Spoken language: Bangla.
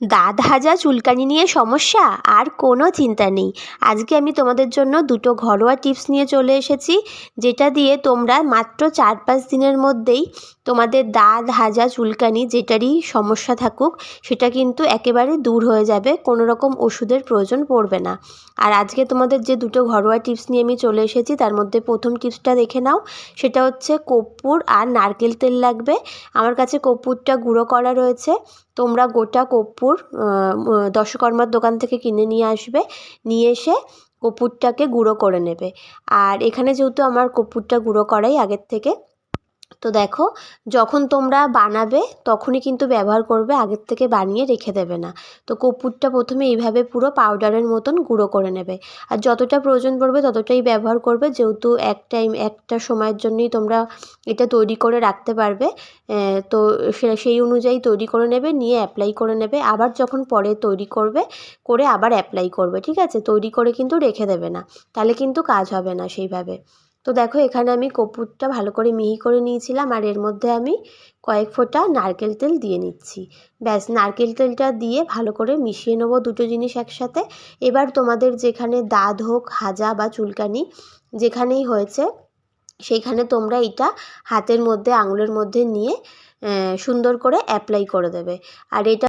দাঁত হাজা, চুলকানি নিয়ে সমস্যা? আর কোনো চিন্তা নেই। আজকে আমি তোমাদের জন্য দুটো ঘরোয়া টিপস নিয়ে চলে এসেছি, যেটা দিয়ে তোমরা মাত্র চার পাঁচ দিনের মধ্যেই তোমাদের দাঁত হাজা, চুলকানি যেটারই সমস্যা থাকুক, সেটা কিন্তু একেবারে দূর হয়ে যাবে, কোনো রকম ওষুধের প্রয়োজন পড়বে না। আর আজকে তোমাদের যে দুটো ঘরোয়া টিপস নিয়ে আমি চলে এসেছি, তার মধ্যে প্রথম টিপসটা দেখে নাও। সেটা হচ্ছে কর্পূর আর নারকেল তেল লাগবে। আমার কাছে কর্পূরটা গুঁড়ো করা রয়েছে। তোমরা গোটা কর্পূর দশকর্মার দোকান থেকে কিনে নিয়ে আসবে। নিয়ে এসে কপুরটাকে গুঁড়ো করে নেবে। আর এখানে যেহেতু আমার কপুরটা গুঁড়ো করাই আগের থেকে তো দেখো, যখন তোমরা বানাবে, তখনই কিন্তু ব্যবহার করবে, আগের থেকে বানিয়ে রেখে দেবে না। তো কর্পূরটা প্রথমে এইভাবে পুরো পাউডারের মতন গুঁড়ো করে নেবে। আর যতটা প্রয়োজন পড়বে, ততটাই ব্যবহার করবে, যেহেতু এক টাইম, একটা সময়ের জন্যই তোমরা এটা তৈরি করে রাখতে পারবে। তো সেই অনুযায়ী তৈরি করে নেবে, নিয়ে অ্যাপ্লাই করে নেবে। আবার যখন পরে তৈরি করবে, করে আবার অ্যাপ্লাই করবে, ঠিক আছে? তৈরি করে কিন্তু রেখে দেবে না। তাহলে কিন্তু কাজ হবে না সেইভাবে। তো দেখো, এখানে আমি কপুরটা ভালো করে মিহি করে নিয়েছিলাম আর এর মধ্যে আমি কয়েক ফোঁটা নারকেল তেল দিয়ে নিচ্ছি। ব্যাস, নারকেল তেলটা দিয়ে ভালো করে মিশিয়ে নেব দুটো জিনিস একসাথে। এবার তোমাদের যেখানে দাঁত হোক, হাজা বা চুলকানি যেখানেই হয়েছে, সেইখানে তোমরা এটা হাতের মধ্যে, আঙুলের মধ্যে নিয়ে সুন্দর করে অ্যাপ্লাই করে দেবে। আর এটা